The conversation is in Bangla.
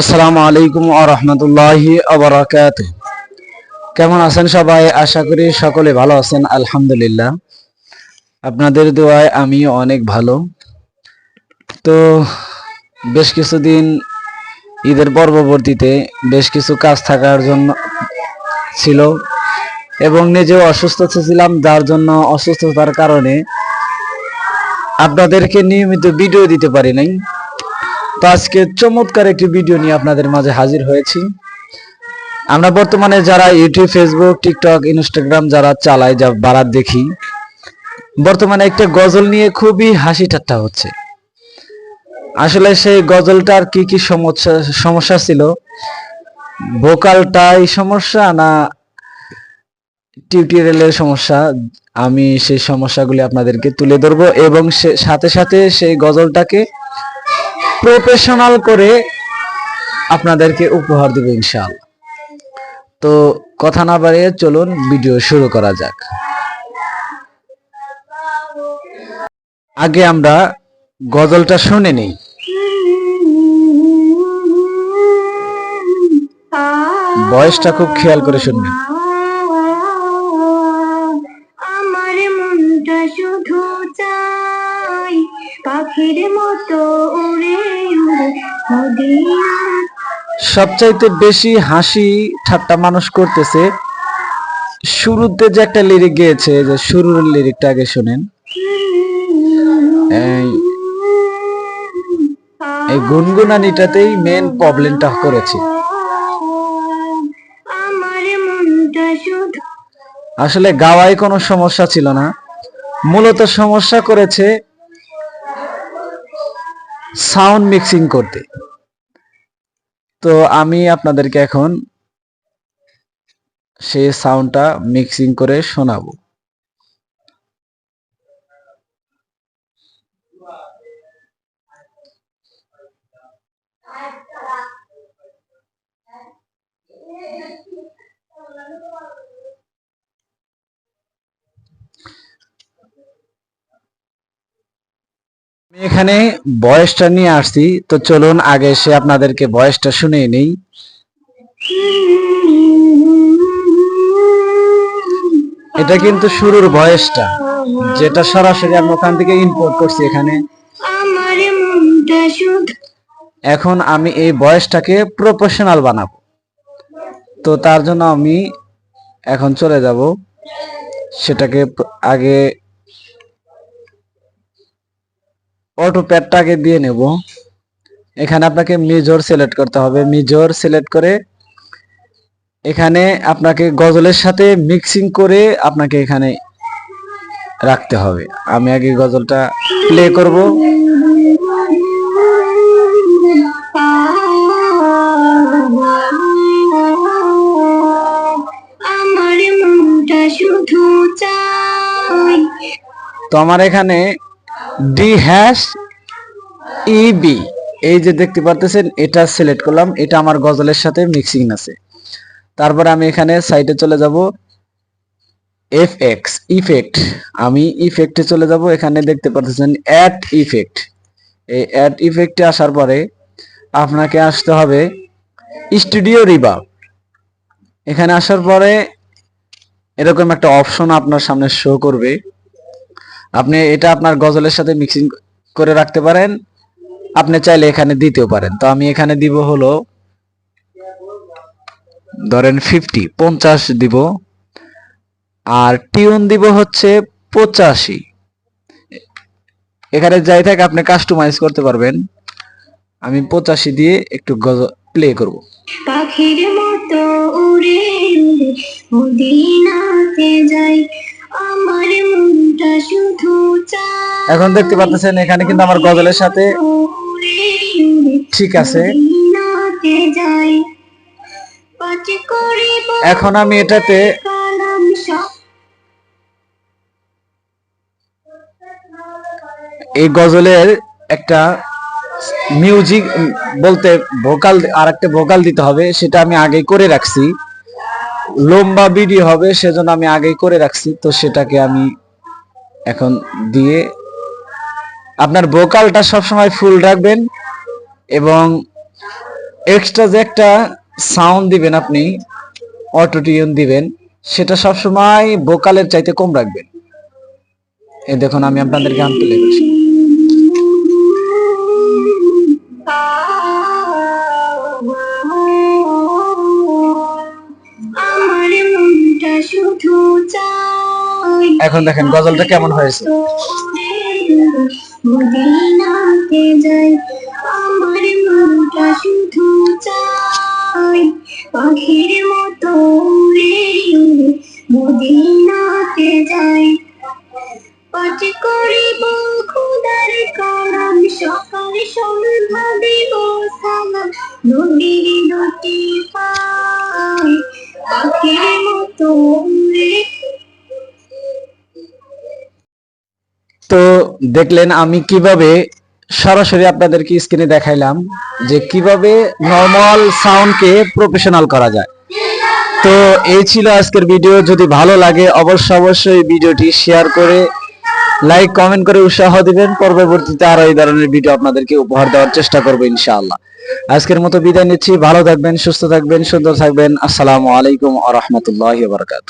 আসসালামু আলাইকুম আ রহমতুল্লাহি আবরাকাত কেমন আছেন সবাই? আশা করি সকলে ভালো আছেন, আলহামদুলিল্লাহ। আপনাদের দোয়ায় আমি অনেক ভালো। তো বেশ কিছুদিন ঈদের পরবর্তীতে বেশ কিছু কাজ থাকার জন্য ছিল এবং নিজেও অসুস্থ ছিলাম, যার জন্য অসুস্থতার কারণে আপনাদেরকে নিয়মিত ভিডিও দিতে পারি নাই। তো আজকে চমৎকার একটি ভিডিও নিয়ে আপনাদের মাঝে হাজির হয়েছি। আমরা বর্তমানে যারা ইউটিউব ফেসবুক টিকটক ইনস্টাগ্রাম যারা চালায় যা বারাত দেখি, বর্তমানে একটা গজল নিয়ে খুবই হাসি ঠাট্টা হচ্ছে। আসলে সেই গজলটার কি কি সমস্যা সমস্যা ছিল? ভোকালটাই সমস্যা না টিউটোরিয়ালের সমস্যা? আমি সেই সমস্যাগুলি আপনাদেরকে তুলে ধরবো এবং সাথে সাথে সেই গজলটাকে প্রফেশনাল করে আপনাদেরকে উপহার দেবো ইনশাআল্লাহ। তো কথা না বাড়িয়ে চলুন ভিডিও শুরু করা যাক। আগে আমরা গজলটা শুনে নিই। বয়সটা খুব খেয়াল করে শুনবেন। আমার মনটা শুধু চাই পাখির মতো উড়ে উড়ে সবচাইতে বেশি হাসি ঠাট্টা মানুষ করতেছে। শুরুতে যে একটা লিরিক গেয়েছে যে শুরুর লিরিকটা আগে শোনেন। এই এই গুনগুনানিটাতেই মেন প্রবলেমটা করেছে। আসলে গাওয়ায় কোনো সমস্যা ছিল না। মূলত সমস্যা করেছে সাউন্ড মিক্সিং করতে তো আমি আপনাদেরকে এখন সেই সাউন্ডটা মিক্সিং করে শোনাবো আমি এখানে বয়সটা নিয়ে আসছি তো চলুন আগে এসে আপনাদেরকে বয়সটা শুনিয়ে নেই। এটা কিন্তু শুরুর বয়সটা যেটা সরাসরি আমি ওখান থেকে ইম্পোর্ট করছি এখানে। এখন আমি এই বয়সটাকে প্রফেশনাল বানাবো। তো তার জন্য আমি এখন চলে যাব। সেটাকে আগে অটো প্যাডটাকে দিয়ে নেব। এখানে আপনাকে মেজর সিলেক্ট করতে হবে। মেজর সিলেক্ট করে এখানে আপনাকে গজলের সাথে মিক্সিং করে আপনাকে এখানে রাখতে হবে। আমি আগে গজলটা প্লে করব। তো আমার এখানে ডি হ্যাশ ইবি এই যে দেখতে পারতেছেন, এটা সিলেক্ট করলাম, এটা আমার গজলের সাথে মিক্সিং আছে। তারপরে আমি এখানে সাইটে চলে যাব এফ এক্স ইফেক্ট আমি ইফেক্টে চলে যাব, এখানে দেখতে পারতেছেন অ্যাড ইফেক্ট এই অ্যাড ইফেক্টে আসার পরে আপনাকে আসতে হবে স্টুডিও রিভাব এখানে আসার পরে এরকম একটা অপশন আপনার সামনে শো করবে। আপনি এটা আপনার গজলের সাথে মিক্সিং করে রাখতে পারেন। আপনি চাইলে এখানে দিতেও পারেন। তো আমি এখানে দিব হলো, ধরেন ফিফটি পঞ্চাশ দিব। আর টিউন দিব হচ্ছে পঁচাশি। এখানে যাই থাকে, আপনি কাস্টমাইজ করতে পারবেন। আমি পঁচাশি দিয়ে একটু গজ প্লে করব। পাখির মতো উড়ে, মদিনাতে যাই। এখন দেখতে পাচ্ছেন, এখানে কিন্তু আমার গজলের সাথে ঠিক আছে। এখন আমি এটাতে এই গজলের একটা মিউজিক বলতে ভোকাল আর একটা ভোকাল দিতে হবে, সেটা আমি আগে করে রাখছি। লম্বা ভিডিও হবে, সেজন্য আমি আগেই করে রাখছি। তো সেটাকে আমি এখন দিয়ে আপনার ভোকালটা সবসময় ফুল রাখবেন এবং এক্সট্রা যে একটা সাউন্ড দিবেন আপনি অটো অটোটিউন দিবেন, সেটা সবসময় ভোকালের চাইতে কম রাখবেন। এই দেখুন, আমি আপনাদের গান তুলে করছি এখন দেখেন গজলটা কেমন হয়েছে? পাখির করিব পাখির মতো উড়ে তো দেখলেন আমি কীভাবে সরাসরি আপনাদেরকে স্ক্রিনে দেখাইলাম যে কীভাবে নর্মাল সাউন্ডকে প্রফেশনাল করা যায়। তো এই ছিল আজকের ভিডিও যদি ভালো লাগে অবশ্য অবশ্যই ভিডিওটি শেয়ার করে লাইক কমেন্ট করে উৎসাহ দিবেন। পরবর্তীতে আরও এই ধরনের ভিডিও আপনাদেরকে উপহার দেওয়ার চেষ্টা করব ইনশাআল্লাহ। আজকের মতো বিদায় নিচ্ছি। ভালো থাকবেন, সুস্থ থাকবেন, সুন্দর থাকবেন। আসসালামু আলাইকুম আ রহমতুল্লাহ বারকাত